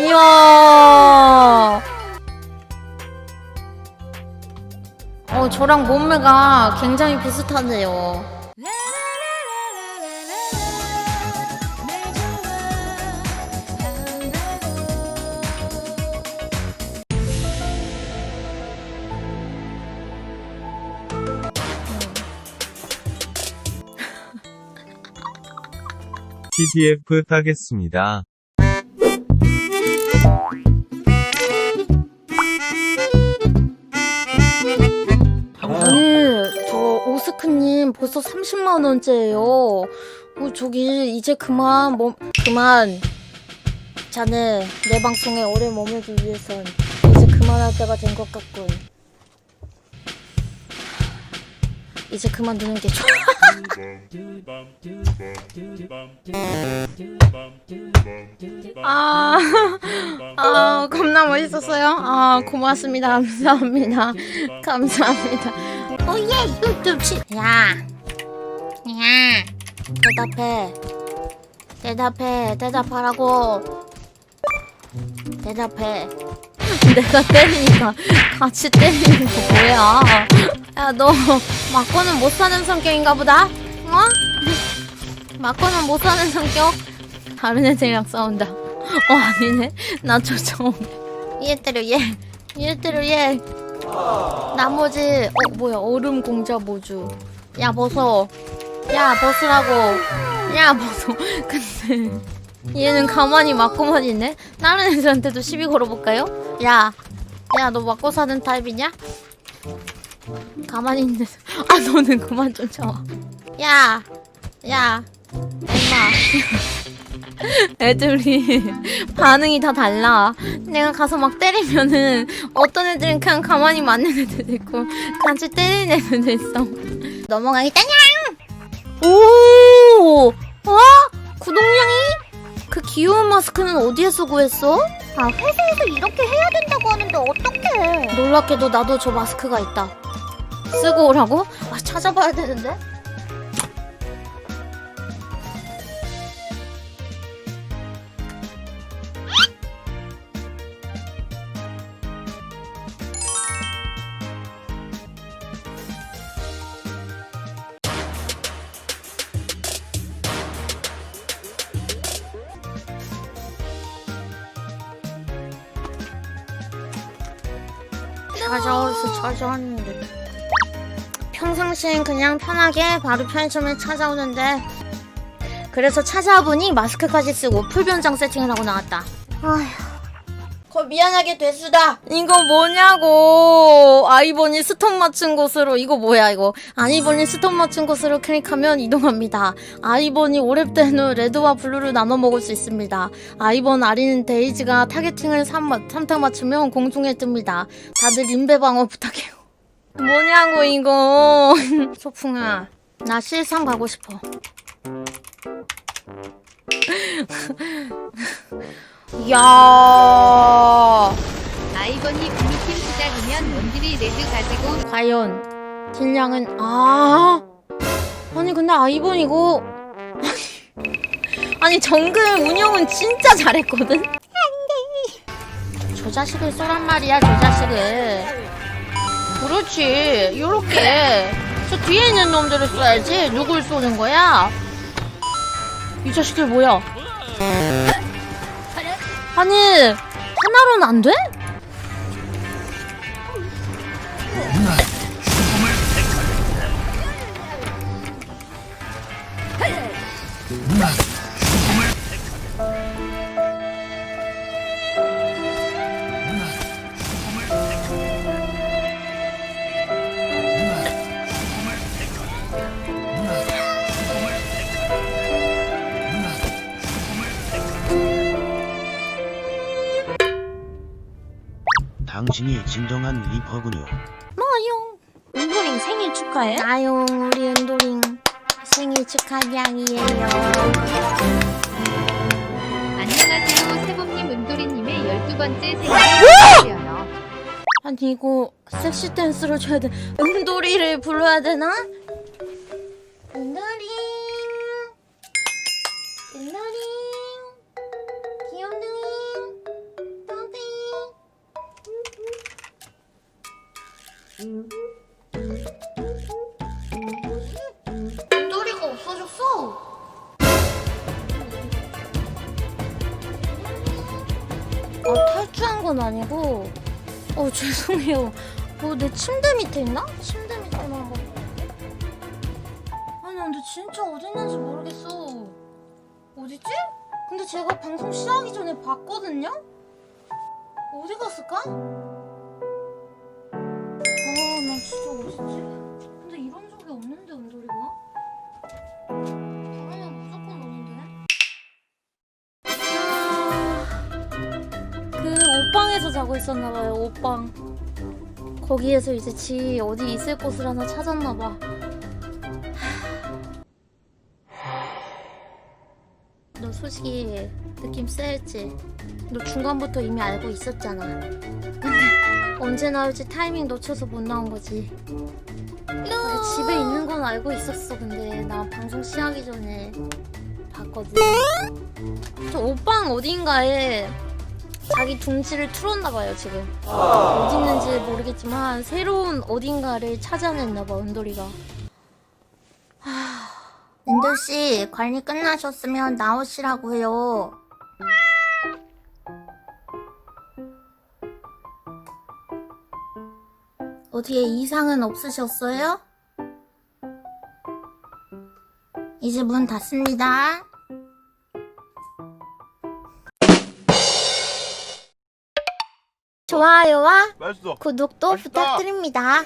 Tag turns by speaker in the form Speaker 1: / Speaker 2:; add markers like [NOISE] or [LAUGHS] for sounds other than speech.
Speaker 1: 이야. 어, 저랑 몸매가 굉장히 비슷하네요.
Speaker 2: PDF 따겠습니다.
Speaker 1: 아니, 저 오스크님 벌써 30만 원째예요. 어, 저기 이제 그만 뭐 그만. 자네 내 방송에 오래 머물기 위해선 이제 그만할 때가 된 것 같군. 이제 그만두는 게 좋아. 아, [LAUGHS] 아, 겁나 멋있었어요. 아, 고맙습니다. 감사합니다. 감사합니다. 오예, 유튜브 시. 야, 야, 대답해. 대답해. 대답하라고. 대답해. 내가 때리니까 같이 때리는 거 뭐야? 야, 너 맞고는 못 사는 성격인가 보다. 어? [LAUGHS] 맞고는 못 사는 성격. 다른 애들이랑 싸운다. [LAUGHS] 어 아니네. 나 조정. 얘. 얘 때려 얘. 나머지 어 뭐야 얼음 공자 모주. 야 벗어. 야 벗으라고. 야 벗어. [LAUGHS] 근데 얘는 가만히 맞고만 있네. 다른 애들한테도 시비 걸어볼까요? 야. 야 너 맞고 사는 타입이냐? 가만히 있는. [LAUGHS] 아 너는 그만 좀 참아. 야. 야. 엄마. [LAUGHS] 애들이 [LAUGHS] 반응이 다 달라. 내가 가서 막 때리면은 어떤 애들은 그냥 가만히 맞는 애들도 있고 같이 때리는 애들도 있어. 넘어가겠다냥! 오! 와? 구동량이? 그 귀여운 마스크는 어디에서 구했어?
Speaker 3: 아, 회사에서 이렇게 해야 된다고 하는데 어떡해.
Speaker 1: 놀랍게도 나도 저 마스크가 있다. 쓰고 오라고? 아, 찾아봐야 되는데? 찾아오서 찾아왔는데. 평상시엔 그냥 편하게 바로 편의점에 찾아오는데. 그래서 찾아보니 마스크까지 쓰고 풀변장 세팅을 하고 나왔다. 아휴 거 미안하게 됐수다 이거 뭐냐고 아이보니 스톱 맞춘 곳으로 이거 뭐야 이거 아이보니 스톱 맞춘 곳으로 클릭하면 이동합니다 아이보니 오랩된 후 레드와 블루를 나눠 먹을 수 있습니다 아이본 아린 데이지가 타겟팅을 3, 삼타 맞추면 공중에 뜹니다 다들 인배 방어 부탁해요. 뭐냐고 이거. [LAUGHS] 소풍아, 나 실상 가고 싶어. [LAUGHS] 야,
Speaker 4: 아이번이 분위팀 시작이면 원딜이 레드 가지고
Speaker 1: 과연 딜량은 아 아니 근데 아이본 이거 아니 정글 운영은 진짜 잘했거든. 저 자식을 쏘란 말이야, 저 자식을. 그렇지, 요렇게. 저 뒤에 있는 놈들을 쏘야지. 누굴 쏘는 거야? 이 자식들 뭐야? 아니, 하나로는 안 돼?
Speaker 5: 당신이 진정한 리퍼군요.
Speaker 1: 뭐요?
Speaker 3: 은도링 생일 축하해.
Speaker 1: 아용, 우리 은도링. 생일 축하량이에요.
Speaker 4: 안녕하세요 세범님 은도리님의 12번째 생일 축하드려요.
Speaker 1: 아니 이거 섹시 댄스로 줘야 돼. 은돌이를 불러야 되나? 건 아니고. 어, [LAUGHS] 죄송해요. 어, 내 침대 밑에 있나? 침대 밑에만 한번. 아니, 근데 진짜 어디 있는지 모르겠어. 어디지? 근데 제가 방송 시작하기 전에 봤거든요? 어디 갔을까? 아, 나 진짜 어디지? 자고 있었나봐요, 옷방. 거기에서 이제 지 어디 있을 곳을 하나 찾았나봐. 너 솔직히 느낌 쎄했지? 너 중간부터 이미 알고 있었잖아. 근데 언제 나올지 타이밍 놓쳐서 못 나온 거지. 근데 집에 있는 건 알고 있었어. 근데 나 방송 시작하기 전에 봤거든. 저 옷방 어딘가에 자기 둥지를 틀었나 봐요 지금. 어디 있는지 모르겠지만 새로운 어딘가를 찾아냈나 봐 은돌이가. 은돌 씨 관리 끝나셨으면 나오시라고요. 어디에 이상은 없으셨어요? 이제 문 닫습니다. 좋아요와
Speaker 6: 맛있어.
Speaker 1: 구독도
Speaker 6: 맛있다.
Speaker 1: 부탁드립니다.